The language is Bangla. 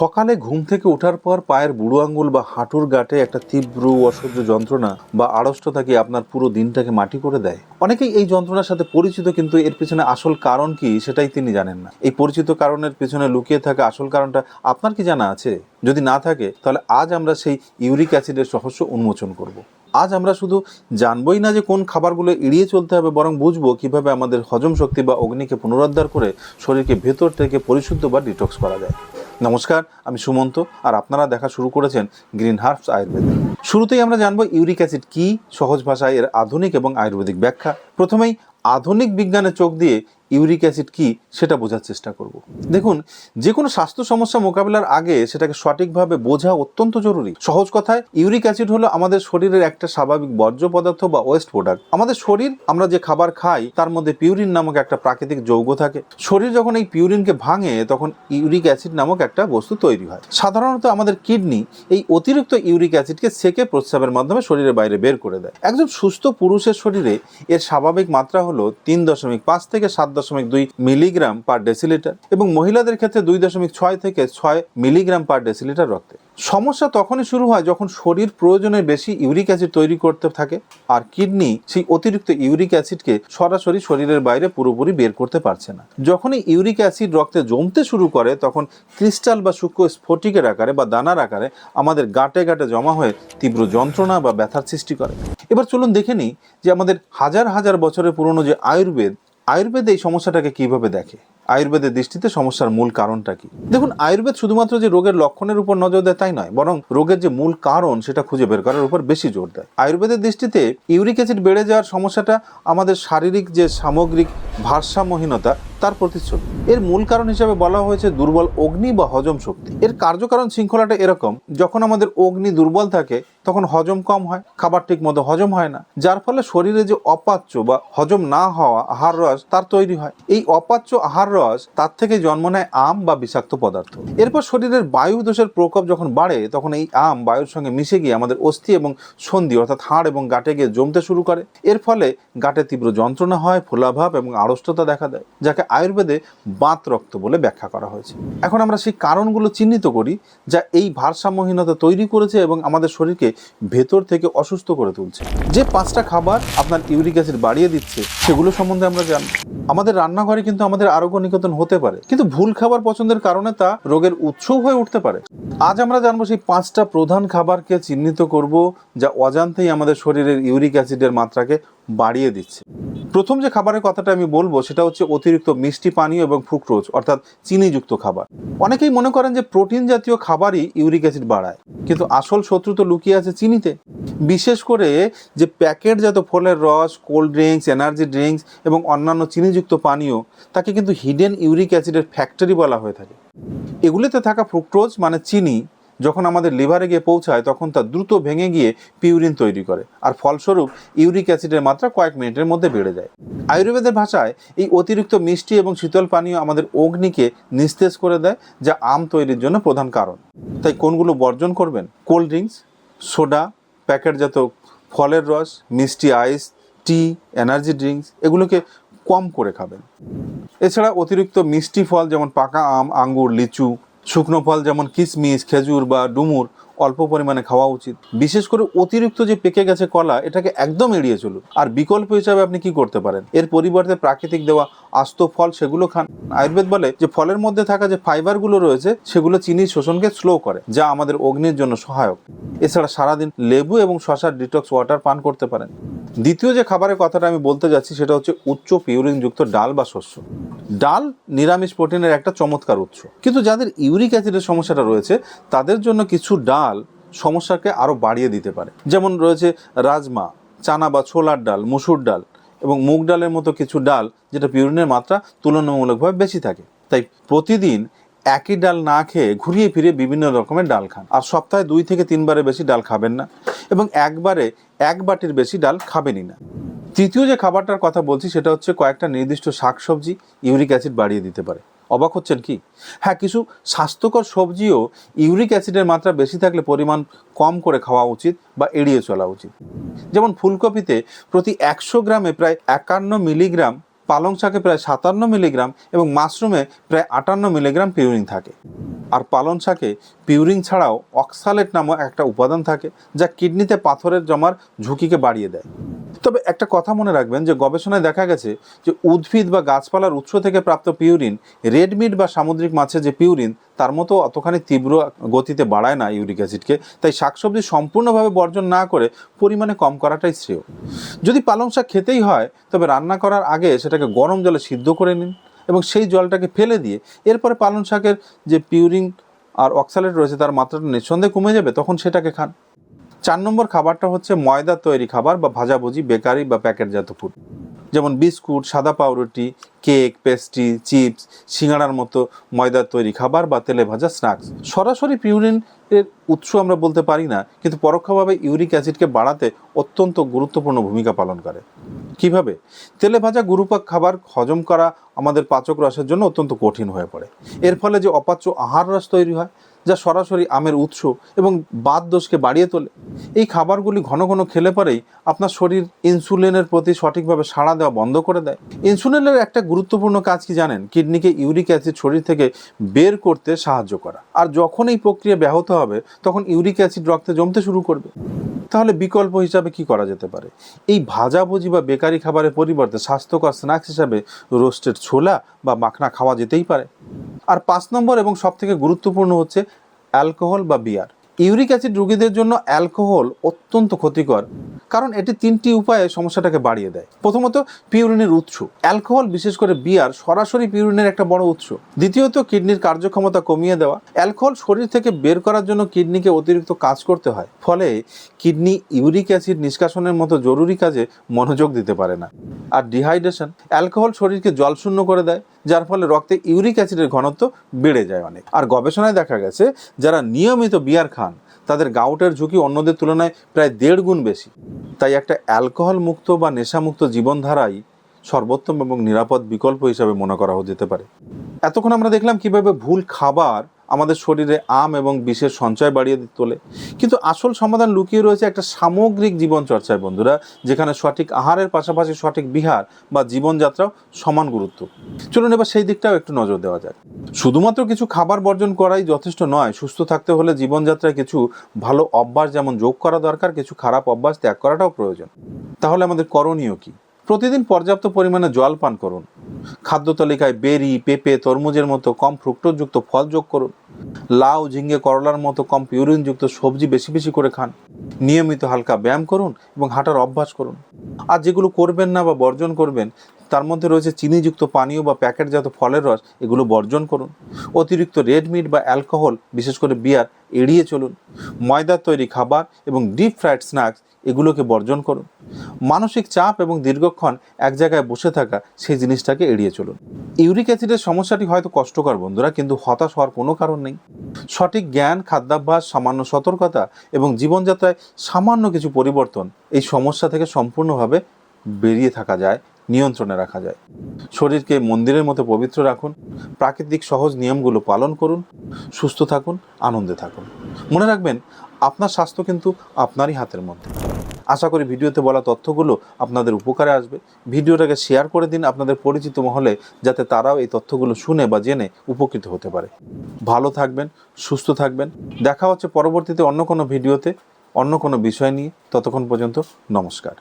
সকালে ঘুম থেকে ওঠার পর পায়ের বুড়ো আঙ্গুল বা হাঁটুর গাঁটে একটা তীব্র অসহ্য যন্ত্রণা বা আড়ষ্টতা কি আপনার পুরো দিনটাকে মাটি করে দেয়। অনেকেই এই যন্ত্রণার সাথে পরিচিত কিন্তু এর পেছনে আসল কারণ কি সেটাই তিনি জানেন না। এই পরিচিত কারণের পেছনে লুকিয়ে থাকা আসল কারণটা আপনার কি জানা আছে? যদি না থাকে, তাহলে আজ আমরা সেই ইউরিক অ্যাসিডের রহস্য উন্মোচন করব। আজ আমরা শুধু জানবই না যে কোন খাবারগুলো এড়িয়ে চলতে হবে, বরং বুঝব কীভাবে আমাদের হজম শক্তি বা অগ্নিকে পুনরুদ্ধার করে শরীরকে ভেতর থেকে পরিশুদ্ধ বা ডিটক্স করা যায়। নমস্কার, আমি সুমন্ত, আর আপনারা দেখা শুরু করেছেন গ্রিন হার্বস আয়ুর্বেদ শুরুতেই আমরা জানব ইউরিক অ্যাসিড কি, সহজ ভাষায় এর আধুনিক এবং আয়ুর্বেদিক ব্যাখ্যা। প্রথমেই আধুনিক বিজ্ঞানের চোখ দিয়ে ইউরিক অ্যাসিড কি সেটা বোঝার চেষ্টা করব। দেখুন যে কোনো স্বাস্থ্য সমস্যা মোকাবিলার আগে সেটাকে সঠিকভাবে বোঝা অত্যন্ত জরুরি। সহজ কথায়, ইউরিক অ্যাসিড হলো আমাদের শরীরের একটা স্বাভাবিক বর্জ্য পদার্থ বা ওয়েস্ট প্রোডাক্ট আমাদের শরীর, আমরা যে খাবার খাই, তার মধ্যে পিউরিন নামক একটা প্রাকৃতিক যৌগ থাকে। শরীর যখন এই পিউরিনকে ভাঙে, তখন ইউরিক অ্যাসিড নামক একটা বস্তু তৈরি হয়। সাধারণত আমাদের কিডনি এই অতিরিক্ত ইউরিক অ্যাসিডকে সেকে প্রস্রাবের মাধ্যমে শরীরের বাইরে বের করে দেয়। একজন সুস্থ পুরুষের শরীরে এর স্বাভাবিক মাত্রা হলো তিন দশমিক পাঁচ থেকে সাত দশমিক দুই মিলিগ্রাম পার ডেসিলিটার এবং মহিলাদের ক্ষেত্রে দুই দশমিক ছয় থেকে ছয় মিলিগ্রাম পার ডেসিলিটার রক্তে। সমস্যা তখনই শুরু হয় যখন শরীর প্রয়োজনের বেশি ইউরিক অ্যাসিড তৈরি করতে থাকে আর কিডনি সেই অতিরিক্ত ইউরিক অ্যাসিডকে সরাসরি শরীরের বাইরে পুরোপুরি বের করতে পারছে না। যখনই ইউরিক অ্যাসিড রক্তে জমতে শুরু করে তখন ক্রিস্টাল বা সূক্ষ্ম স্ফটিকের আকারে বা দানার আকারে আমাদের গাঁটে গাঁটে জমা হয়ে তীব্র যন্ত্রণা বা ব্যথার সৃষ্টি করে। এবার চলুন দেখে নিই যে আমাদের হাজার হাজার বছরের পুরনো যে আয়ুর্বেদ আয়ুর্বেদ এই সমস্যাটাকে কীভাবে দেখে? আয়ুর্বেদের দৃষ্টিতে সমস্যার মূল কারণটা কি? দেখুন, আয়ুর্বেদ শুধুমাত্র যে রোগের লক্ষণের উপর নজর দেয় তাই নয়, বরং রোগের যে মূল কারণ সেটা খুঁজে বের করার উপর বেশি জোর দেয়। আয়ুর্বেদের দৃষ্টিতে ইউরিক অ্যাসিড বেড়ে যাওয়ার সমস্যাটা আমাদের শারীরিক যে সামগ্রিক ভারসাম্যহীনতা, তার প্রতিচ্ছবি। এর মূল কারণ হিসেবে বলা হয়েছে দুর্বল অগ্নি বা হজম শক্তি। এর কার্যকারণ শৃঙ্খলাটা এরকম, যখন আমাদের অগ্নি দুর্বল থাকে তখন হজম কম হয়, খাবার ঠিক মতো হজম হয় না। যার ফলে শরীরে যে অপাচ্য বা হজম না হওয়া আহার রস তার তৈরি হয়। এই অপাচ্য আহার রস তার থেকে জন্ম নেয় আম বা বিষাক্ত পদার্থ। এরপর শরীরের বায়ু দোষের প্রকোপ যখন বাড়ে, তখন এই আম বায়ুর সঙ্গে মিশে গিয়ে আমাদের অস্থি এবং সন্ধি অর্থাৎ হাড় এবং গাঁটে গিয়ে জমতে শুরু করে। এর ফলে গাঁটে তীব্র যন্ত্রণা হয়, ফোলাভাব এবং আড়ষ্টতা দেখা দেয়, যাকে আয়ুর্বেদে বাত রক্ত বলে ব্যাখ্যা করা হয়েছে। এখন আমরা সেই কারণগুলো চিহ্নিত করি, যা এই ভারসাম্যহীনতা তৈরি করেছে এবং আমাদের শরীরকে ভেতর থেকে অসুস্থ করে তুলছে। যে পাঁচটা খাবার আপনার ইউরিক অ্যাসিড বাড়িয়ে দিচ্ছে, সেগুলো সম্বন্ধে আমরা জানি। আমাদের রান্নাঘরে কিন্তু আমাদের আরোগ্য নিকেতন হতে পারে, কিন্তু ভুল খাবার পছন্দের কারণে তা রোগের উৎসও হয়ে উঠতে পারে। আজ আমরা জানব সেই পাঁচটা প্রধান খাবারকে চিহ্নিত করব, যা অজান্তেই আমাদের শরীরের ইউরিক অ্যাসিডের মাত্রাকে বাড়িয়ে দিচ্ছে। প্রথম যে খাবারের কথাটা আমি বলব সেটা হচ্ছে অতিরিক্ত মিষ্টি পানীয় এবং ফ্রুক্টোজ অর্থাৎ চিনিযুক্ত খাবার। অনেকেই মনে করেন যে প্রোটিন জাতীয় খাবারই ইউরিক অ্যাসিড বাড়ায়, কিন্তু আসল শত্রু তো লুকিয়ে আছে চিনিতে। বিশেষ করে যে প্যাকেটজাত ফলের রস, কোল্ড ড্রিঙ্কস, এনার্জি ড্রিঙ্কস এবং অন্যান্য চিনিযুক্ত পানীয়, তাকে কিন্তু হিডেন ইউরিক অ্যাসিডের ফ্যাক্টরি বলা হয়ে থাকে। এগুলিতে থাকা ফ্রুক্টোজ মানে চিনি যখন আমাদের লিভারে গিয়ে পৌঁছায়, তখন তা দ্রুত ভেঙে গিয়ে পিউরিন তৈরি করে। আর ফলস্বরূপ, ইউরিক অ্যাসিডের মাত্রা কয়েক মিনিটের মধ্যে বেড়ে যায়। আয়ুর্বেদের ভাষায়, এই অতিরিক্ত মিষ্টি এবং শীতল পানীয় আমাদের অগ্নিকে নিস্তেজ করে দেয়, যা আম তৈরির জন্য প্রধান কারণ। তাই কোনগুলো বর্জন করবেন? কোল্ড ড্রিঙ্কস, সোডা, প্যাকেটজাত ফলের রস, মিষ্টি আইস, টি, এনার্জি ড্রিঙ্কস, এগুলোকে কম করে খাবেন। এছাড়া অতিরিক্ত মিষ্টি ফল যেমন পাকা আম, আঙ্গুর, লিচু শুকনো ফল যেমন কিশমিশ খেজুর বা ডুমুর অল্প পরিমাণে খাওয়া উচিত। বিশেষ করে অতিরিক্ত যে পেকে গেছে কলা, এটাকে একদম এড়িয়ে চলুন। আর বিকল্প হিসাবে আপনি কি করতে পারেন? এর পরিবর্তে প্রাকৃতিক দেওয়া আস্ত ফল সেগুলো খান। আয়ুর্বেদ বলে যে ফলের মধ্যে থাকা যে ফাইবারগুলো রয়েছে, সেগুলো চিনির শোষণকে স্লো করে, যা আমাদের অগ্নির জন্য সহায়ক। এছাড়া সারাদিন লেবু এবং শশার ডিটক্স ওয়াটার পান করতে পারেন। দ্বিতীয় যে খাবারের কথাটা আমি বলতে যাচ্ছি, সেটা হচ্ছে উচ্চ পিউরিনযুক্ত ডাল বা শস্য। ডাল নিরামিষ প্রোটিনের একটা চমৎকার উৎস। কিন্তু যাদের ইউরিক অ্যাসিডের সমস্যাটা রয়েছে, তাদের জন্য কিছু ডাল সমস্যাকে আরও বাড়িয়ে দিতে পারে। যেমন রয়েছে রাজমা, চানা বা ছোলার ডাল, মুসুর ডাল এবং মুগ ডালের মতো কিছু ডাল যেটা পিউরিনের মাত্রা তুলনামূলকভাবে বেশি থাকে। তাই প্রতিদিন একই ডাল না খেয়ে ঘুরিয়ে ফিরিয়ে বিভিন্ন রকমের ডাল খান। আর সপ্তাহে দুই থেকে তিনবারের বেশি ডাল খাবেন না এবং একবারে এক বাটির বেশি ডাল খাবেনই না। তৃতীয় যে খাবারটার কথা বলছি, সেটা হচ্ছে কয়েকটা নির্দিষ্ট শাকসবজি ইউরিক অ্যাসিড বাড়িয়ে দিতে পারে। অবাক হচ্ছেন কি? হ্যাঁ কিছু স্বাস্থ্যকর সবজিও ইউরিক অ্যাসিডের মাত্রা বেশি থাকলে পরিমাণ কম করে খাওয়া উচিত বা এড়িয়ে চলা উচিত। যেমন ফুলকপিতে প্রতি একশো গ্রামে প্রায় একান্ন মিলিগ্রাম, পালং শাকে প্রায় সাতান্ন মিলিগ্রাম এবং মাশরুমে প্রায় আটান্ন মিলিগ্রাম পিউরিন থাকে। আর পালন শাকে পিউরিং ছাড়াও অক্সালেট নামক একটা উপাদান থাকে, যা কিডনিতে পাথরের জমার ঝুঁকিকে বাড়িয়ে দেয়। তবে একটা কথা মনে রাখবেন যে গবেষণায় দেখা গেছে যে উদ্ভিদ বা গাছপালার উৎস থেকে প্রাপ্ত পিউরিন, রেড মিট বা সামুদ্রিক মাছের যে পিউরিন, তার মতো অতখানি তীব্র গতিতে বাড়ায় না ইউরিক অ্যাসিডকে। তাই শাকসবজি সম্পূর্ণভাবে বর্জন না করে পরিমাণে কম করাটাই শ্রেয়। যদি পালং শাক খেতেই হয়, তবে রান্না করার আগে সেটাকে গরম জলে সিদ্ধ করে নিন এবং সেই জলটাকে ফেলে দিয়ে এরপরে পালং শাকের যে পিউরিন আর অক্সালেট রয়েছে তার মাত্রাটা নিঃসন্দেহে কমে যাবে, তখন সেটাকে খান। চার নম্বর খাবারটা হচ্ছে ময়দার তৈরি খাবার বা ভাজাভুজি, বেকারি বা প্যাকেটজাত ফুড যেমন বিস্কুট, সাদা পাউরুটি, কেক, পেস্ট্রি, চিপস, সিঙ্গাড়ার মতো ময়দার তৈরি খাবার বা তেলে ভাজা স্ন্যাক্স সরাসরি পিউরিন এর উৎস আমরা বলতে পারি না, কিন্তু পরোক্ষভাবে ইউরিক অ্যাসিডকে বাড়াতে অত্যন্ত গুরুত্বপূর্ণ ভূমিকা পালন করে। কীভাবে? তেলে ভাজা গুরুপাক খাবার হজম করা আমাদের পাচক রসের জন্য অত্যন্ত কঠিন হয়ে পড়ে। এর ফলে যে অপাচ্য আহার রস তৈরি হয় যা সরাসরি আমের উৎস এবং বাত দোষকে বাড়িয়ে তোলে। এই খাবারগুলি ঘন ঘন খেলে পরেই আপনার শরীর ইনসুলিনের প্রতি সঠিকভাবে সাড়া দেওয়া বন্ধ করে দেয়। ইনসুলিনের একটা গুরুত্বপূর্ণ কাজ কি জানেন? কিডনিকে ইউরিক অ্যাসিড শরীর থেকে বের করতে সাহায্য করা। আর যখন এই প্রক্রিয়া ব্যাহত হবে, তখন ইউরিক অ্যাসিড রক্তে জমতে শুরু করবে। তাহলে বিকল্প হিসাবে কি করা যেতে পারে? এই ভাজাভুজি বা বেকারি খাবারের পরিবর্তে স্বাস্থ্যকর স্ন্যাক্স হিসাবে রোস্টেড ছোলা বা মাখনা খাওয়া যেতেই পারে। আর পাঁচ নম্বর এবং সব থেকে গুরুত্বপূর্ণ হচ্ছে অ্যালকোহল বা বিয়ার। ইউরিক অ্যাসিড রোগীদের জন্য অ্যালকোহল অত্যন্ত ক্ষতিকর, কারণ এটি তিনটি উপায়ে সমস্যাটাকে বাড়িয়ে দেয়। প্রথমত, পিউরিনের উৎস। অ্যালকোহল, বিশেষ করে বিয়ার, সরাসরি পিউরিনের একটা বড় উৎস। দ্বিতীয়ত, কিডনির কার্যক্ষমতা কমিয়ে দেওয়া। অ্যালকোহল শরীর থেকে বের করার জন্য কিডনিকে অতিরিক্ত কাজ করতে হয়, ফলে কিডনি ইউরিক অ্যাসিড নিষ্কাশনের মতো জরুরি কাজে মনোযোগ দিতে পারে না। আর ডিহাইড্রেশন। অ্যালকোহল শরীরকে জলশূন্য করে দেয় যার ফলে রক্তে ইউরিক অ্যাসিডের ঘনত্ব বেড়ে যায় অনেক। আর গবেষণায় দেখা গেছে, যারা নিয়মিত বিয়ার খান, তাদের গাউটের ঝুঁকি অন্যদের তুলনায় প্রায় দেড় গুণ বেশি। তাই একটা অ্যালকোহল মুক্ত বা নেশামুক্ত জীবনধারাই সর্বোত্তম এবং নিরাপদ বিকল্প হিসাবে মনে করা যেতে পারে। এতক্ষণ আমরা দেখলাম কীভাবে ভুল খাবার আমাদের শরীরে আম এবং বিষের সঞ্চয় বাড়িয়ে তোলে। কিন্তু আসল সমাধান লুকিয়ে রয়েছে একটা সামগ্রিক জীবন চর্চায় বন্ধুরা, যেখানে সঠিক আহারের পাশাপাশি সঠিক বিহার বা জীবনযাত্রাও সমান গুরুত্ব। চলুন এবার সেই দিকটাও একটু নজর দেওয়া যাক। শুধুমাত্র কিছু খাবার বর্জন করাই যথেষ্ট নয়, সুস্থ থাকতে হলে জীবনযাত্রায় কিছু ভালো অভ্যাস যেমন যোগ করা দরকার, কিছু খারাপ অভ্যাস ত্যাগ করাটাও প্রয়োজন। তাহলে আমাদের করণীয় কি? প্রতিদিন পর্যাপ্ত পরিমাণে জল পান করুন। খাদ্য তালিকায় বেরি, পেঁপে, তরমুজের মতো কম ফ্রুক্টোজযুক্ত ফল যোগ করুন। লাউ ঝিঙ্গে করলার মতো কম পিউরিনযুক্ত সবজি বেশি বেশি করে খান। নিয়মিত হালকা ব্যায়াম করুন এবং হাঁটার অভ্যাস করুন। আর যেগুলো করবেন না বা বর্জন করবেন, তার মধ্যে রয়েছে চিনিযুক্ত পানীয় বা প্যাকেটজাত ফলের রস, এগুলো বর্জন করুন। অতিরিক্ত রেড মিট বা অ্যালকোহল বিশেষ করে বিয়ার এড়িয়ে চলুন। ময়দার তৈরি খাবার এবং ডিপ ফ্রাইড স্ন্যাক্স এগুলোকে বর্জন করুন। মানসিক চাপ এবং দীর্ঘক্ষণ এক জায়গায় বসে থাকা সেই জিনিসটাকে এড়িয়ে চলুন। ইউরিক অ্যাসিডের সমস্যাটি হয়তো কষ্টকর বন্ধুরা, কিন্তু হতাশ হওয়ার কোনো কারণ নেই। সঠিক জ্ঞান, খাদ্যাভ্যাস, সামান্য সতর্কতা এবং জীবনযাত্রায় সামান্য কিছু পরিবর্তন এই সমস্যা থেকে সম্পূর্ণভাবে বেরিয়ে থাকা যায়, নিয়ন্ত্রণে রাখা যায়। শরীরকে মন্দিরের মতো পবিত্র রাখুন, প্রাকৃতিক সহজ নিয়মগুলো পালন করুন, সুস্থ থাকুন, আনন্দে থাকুন। মনে রাখবেন, আপনার স্বাস্থ্য কিন্তু আপনারই হাতের মধ্যে। আশা করি ভিডিওতে বলা তথ্যগুলো আপনাদের উপকারে আসবে। ভিডিওটাকে শেয়ার করে দিন আপনাদের পরিচিত মহলে, যাতে তারাও এই তথ্যগুলো শুনে বা জেনে উপকৃত হতে পারে। ভালো থাকবেন, সুস্থ থাকবেন। দেখা হচ্ছে পরবর্তীতে অন্য কোনো ভিডিওতে, অন্য কোনো বিষয় নিয়ে। ততক্ষণ পর্যন্ত নমস্কার।